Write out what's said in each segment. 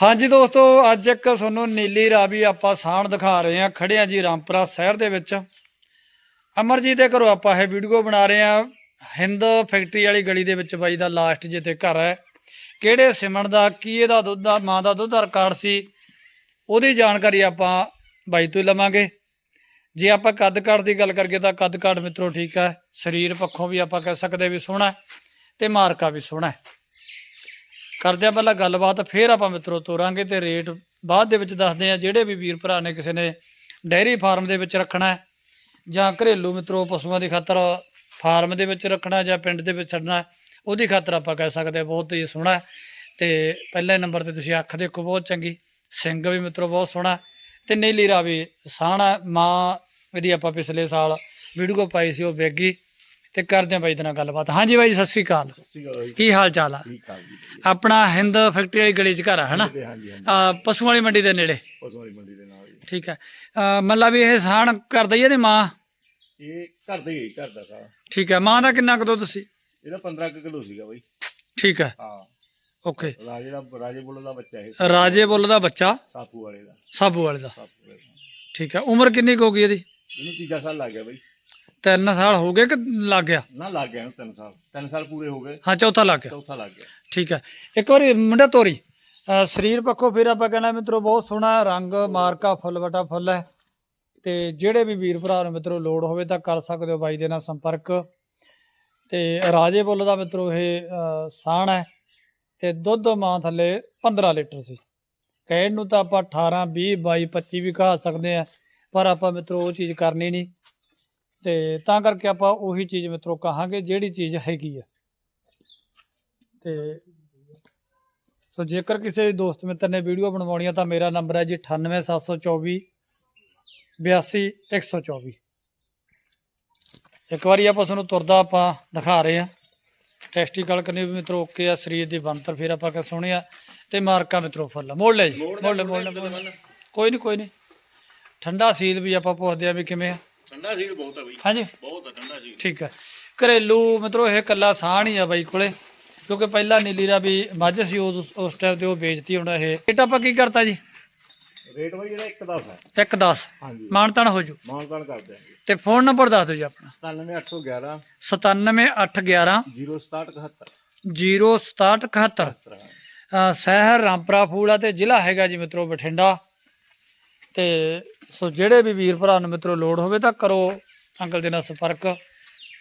ਹਾਂਜੀ ਦੋਸਤੋ, ਅੱਜ ਇੱਕ ਤੁਹਾਨੂੰ ਨੀਲੀ ਰਾਵੀ ਆਪਾਂ ਸਾਣ ਦਿਖਾ ਰਹੇ ਹਾਂ ਖੜੇ ਹਾਂ ਜੀ ਰਾਮਪੁਰਾ ਸ਼ਹਿਰ ਦੇ ਵਿੱਚ। ਅਮਰਜੀਤ ਦੇ ਘਰੋਂ ਆਪਾਂ ਇਹ ਵੀਡੀਓ ਬਣਾ ਰਹੇ ਹਾਂ। ਹਿੰਦ ਫੈਕਟਰੀ ਵਾਲੀ ਗਲੀ ਦੇ ਵਿੱਚ ਬਾਈ ਦਾ ਲਾਸਟ ਜਿੱਥੇ ਘਰ ਹੈ। ਕਿਹੜੇ ਸਿਮਣ ਦਾ, ਕੀ ਇਹਦਾ ਦੁੱਧ ਦਾ, ਮਾਂ ਦਾ ਦੁੱਧ ਦਾ ਰਿਕਾਰਡ ਸੀ, ਉਹਦੀ ਜਾਣਕਾਰੀ ਆਪਾਂ ਬਾਈ ਤੋਂ ਲਵਾਂਗੇ। ਜੇ ਆਪਾਂ ਕੱਦ ਕਾਠ ਦੀ ਗੱਲ ਕਰੀਏ ਤਾਂ ਕੱਦ ਕਾਠ ਮਿੱਤਰੋ ਠੀਕ ਹੈ, ਸਰੀਰ ਪੱਖੋਂ ਵੀ ਆਪਾਂ ਕਹਿ ਸਕਦੇ ਵੀ ਸੋਹਣਾ ਹੈ ਤੇ ਮਾਰਕਾ ਵੀ ਸੋਹਣਾ ਕਰਦੇ ਆ ਪਹਿਲਾਂ ਗੱਲਬਾਤ, ਫਿਰ ਆਪਾਂ ਮਿੱਤਰੋ ਤੋਰਾਂਗੇ ਤੇ ਰੇਟ ਬਾਅਦ ਦੇ ਵਿੱਚ ਦੱਸਦੇ ਆ ਜਿਹੜੇ ਵੀ ਵੀਰ ਭਰਾ ਨੇ ਕਿਸੇ ਨੇ ਡੈਰੀ ਫਾਰਮ ਦੇ ਵਿੱਚ ਰੱਖਣਾ ਜਾਂ ਘਰੇਲੂ ਮਿੱਤਰੋ ਪਸ਼ੂਆਂ ਦੀ ਖਾਤਰ ਫਾਰਮ ਦੇ ਵਿੱਚ ਰੱਖਣਾ ਜਾਂ ਪਿੰਡ ਦੇ ਵਿੱਚ ਛੱਡਣਾ ਉਹਦੀ ਖਾਤਰ ਆਪਾਂ ਕਹਿ ਸਕਦੇ ਆ ਬਹੁਤ ਹੀ ਸੋਹਣਾ ਹੈ। ਤੇ ਪਹਿਲੇ ਨੰਬਰ ਤੇ ਤੁਸੀਂ ਅੱਖ ਦੇਖੋ, ਬਹੁਤ ਚੰਗੀ, ਸਿੰਘ ਵੀ ਮਿੱਤਰੋ ਬਹੁਤ ਸੋਹਣਾ ਹੈ ਤੇ ਨੀਲੀ ਰਾਵੀ ਸਾਹਣਾ ਮਾਂ ਇਹਦੀ ਆਪਾਂ ਪਿਛਲੇ ਸਾਲ ਵੀਡੀਓ ਪਾਈ ਸੀ, ਉਹ ਵੇਗੀ ਤੇ ਕਰਦੇ ਆ ਬਾਈ ਦੇ ਨਾਲ ਗੱਲਬਾਤ। ਹਾਂਜੀ ਬਾਈ ਸਤਿ ਸ਼੍ਰੀ ਅਕਾਲ। ਕੀ ਹਾਲ ਚਾਲ ਆ? ਠੀਕ ਠਾਕ ਜੀ ਆਪਣਾ ਹਿੰਦ ਫੈਕਟਰੀ ਵਾਲੀ ਗਲੀ 'ਚ ਘਰ ਆ ਹਨਾ? ਹਾਂਜੀ ਹਾਂਜੀ। ਪਸ਼ੂ ਵਾਲੀ ਮੰਡੀ ਦੇ ਨੇੜੇ? ਪਸ਼ੂ ਵਾਲੀ ਮੰਡੀ ਦੇ ਨਾਲ ਠੀਕ ਹੈ ਅਹ ਮਤਲਬ ਵੀ ਇਹ ਸਾਣ ਕਰਦਾ ਹੀ ਇਹਦੀ ਮਾਂ? ਇਹ ਘਰ ਦਾ ਹੀ ਹੈ, ਘਰ ਦਾ ਸਾਰਾ ਠੀਕ ਹੈ ਮਾਂ ਦਾ ਕਿੰਨਾ ਕੁ ਦੁੱਧ ਸੀ? ਇਹਦਾ 15 ਕੁ ਕਿਲੋ ਸੀਗਾ ਬਾਈ। ਠੀਕ ਹੈ ਹਾਂ। ਓਕੇ। ਰਾਜੇ ਦਾ ਰਾਜੇ ਬੁੱਲ ਦਾ ਬੱਚਾ ਇਹ। ਰਾਜੇ ਬੁੱਲ ਦਾ ਬੱਚਾ? ਸਾਪੂ ਵਾਲੇ ਦਾ। ਸਾਬੂ ਵਾਲੇ ਦਾ। ਸਾਪੂ ਵਾਲੇ ਦਾ। ਠੀਕ ਹੈ ਉਮਰ ਕਿੰਨੀ ਕੁ ਹੋ ਗਈ ਇਹਦੀ? ਇਹਨੂੰ ਤੀਜਾ ਸਾਲ ਲੱਗ ਗਿਆ ਬਾਈ। ਤਿੰਨ ਸਾਲ ਹੋ ਗਏ ਕਿ ਲੱਗ ਗਿਆ? ਨਾ ਲੱਗ ਗਿਆ 3 ਸਾਲ। 3 ਸਾਲ ਪੂਰੇ ਹੋ ਗਏ। ਹਾਂ ਚੌਥਾ ਲੱਗ ਗਿਆ। ਚੌਥਾ ਲੱਗ ਗਿਆ। ਠੀਕ ਹੈ। ਇੱਕ ਵਾਰੀ ਮੁੰਡਾ ਤੋਰੀ। ਸਰੀਰ ਪੱਖੋਂ ਫਿਰ ਆਪਾਂ ਕਹਿੰਦਾ ਮਿੱਤਰੋ ਬਹੁਤ ਸੋਹਣਾ ਰੰਗ ਮਾਰਕਾ ਫੁੱਲ ਵਟਾ ਫੁੱਲ ਹੈ। ਤੇ ਜਿਹੜੇ ਵੀ ਵੀਰ ਭਰਾ ਨੂੰ ਮਿੱਤਰੋ ਲੋੜ ਹੋਵੇ ਤਾਂ ਕਰ ਸਕਦੇ ਹੋ ਬਾਈ ਦੇ ਨਾਲ ਸੰਪਰਕ। ਤੇ ਰਾਜੇ ਬੁੱਲ ਦਾ ਮਿੱਤਰੋ ਇਹ ਸਾਣ ਹੈ। ਤੇ ਦੁੱਧ ਮਾਂ ਥੱਲੇ 15 ਲੀਟਰ ਸੀ। ਕਹਿਣ ਨੂੰ ਤਾਂ ਆਪਾਂ 18 20 22 25 ਵੀ ਕਹਾ ਸਕਦੇ ਆ ਪਰ ਆਪਾਂ ਮਿੱਤਰੋ ਉਹ ਚੀਜ਼ ਕਰਨੀ ਨਹੀਂ। ਤੇ ਤਾਂ ਕਰਕੇ ਆਪਾਂ ਉਹੀ ਚੀਜ਼ ਮਿੱਤਰੋ ਕਹਾਂਗੇ ਜਿਹੜੀ ਚੀਜ਼ ਹੈਗੀ ਆ। ਤੇ ਸੋ ਜੇਕਰ ਕਿਸੇ ਦੋਸਤ ਮਿੱਤਰ ਨੇ ਵੀਡੀਓ ਬਣਵਾਉਣੀ ਆ ਤਾਂ ਮੇਰਾ ਨੰਬਰ ਹੈ ਜੀ 98724 82124 ਇੱਕ ਵਾਰੀ ਆਪਾਂ ਤੁਹਾਨੂੰ ਤੁਰਦਾ ਆਪਾਂ ਦਿਖਾ ਰਹੇ ਆ ਟੈਸਟੀਕਲ ਕਰਨੀ ਵੀ ਮਿੱਤਰੋ, ਓਕੇ ਆ, ਸਰੀਰ ਦੀ ਬੰਤਰ ਫਿਰ ਆਪਾਂ ਕਹ ਸੋਹਣਿਆ ਤੇ ਮਾਰਕਾ ਮਿੱਤਰੋ ਫੁੱਲ, ਮੋੜ ਲੈ ਜੀ, ਮੋੜ ਲੈ ਮੋੜ ਲੈ। ਕੋਈ ਨਹੀਂ ਕੋਈ ਨਹੀਂ ਠੰਡਾ ਸੀਲ ਵੀ ਆਪਾਂ ਪੁੱਛਦੇ ਆ ਵੀ ਕਿਵੇਂ ਆ। ਠੰਡਾ ਸੀਲ ਬਹੁਤ ਹੈ ਬਾਈ। ਹਾਂਜੀ। ਬਹੁਤ ਹੈ ਠੰਡਾ ਸੀਲ ਠੀਕ ਹੈ ਘਰੇਲੂ ਮਿੱਤਰੋ ਇਹ ਕੱਲਾ ਸਾਹ ਨਹੀਂ ਆ ਬਾਈ ਕੋਲੇ ਕਿਉਂਕਿ ਪਹਿਲਾਂ ਨੀਲੀ ਦਾ ਵੀ ਮੱਝ ਸੀ ਉਸ ਉਸ ਟਾਈਮ ਤੇ ਉਹ ਵੇਚਤੀ ਹੁਣ ਇਹ। ਰੇਟ ਆਪਾਂ ਕੀ ਕਰਤਾ ਜੀ? ਰੇਟ ਬਾਈ ਇਹਦਾ 1 10 ਹੈ। 1 10 ਹਾਂਜੀ। ਮਾਨਤਾਨ ਹੋ ਜੂ। ਮਾਨਤਾਨ ਕਰ ਦਿਆਂਗੇ। ਤੇ ਫੋਨ ਨੰਬਰ ਦੱਸ ਦਿਓ ਜੀ ਆਪਣਾ। 97811 97811 0771 06771 ਅ, ਸ਼ਹਿਰ ਰਾਮਪੁਰਾ ਫੂਲ ਆ ਤੇ ਜ਼ਿਲ੍ਹਾ ਹੈਗਾ ਜੀ ਮਿੱਤਰੋ ਬਠਿੰਡਾ। ਤੇ ਸੋ ਜਿਹੜੇ ਵੀ ਵੀਰ ਭਰਾ ਨੂੰ ਮਿੱਤਰੋ ਲੋੜ ਹੋਵੇ ਤਾਂ ਕਰੋ, ਅੰਕਲ ਦੇ ਨਾਲ ਸੰਪਰਕ।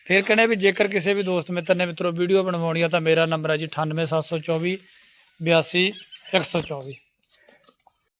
ਫਿਰ ਕਹਿੰਦੇ ਵੀ ਜੇਕਰ ਕਿਸੇ ਵੀ ਦੋਸਤ ਮਿੱਤਰ ਨੇ ਮਿੱਤਰੋ ਵੀਡੀਓ ਬਣਵਾਉਣੀ ਆ ਤਾਂ ਮੇਰਾ ਨੰਬਰ ਹੈ ਜੀ 98724 82 124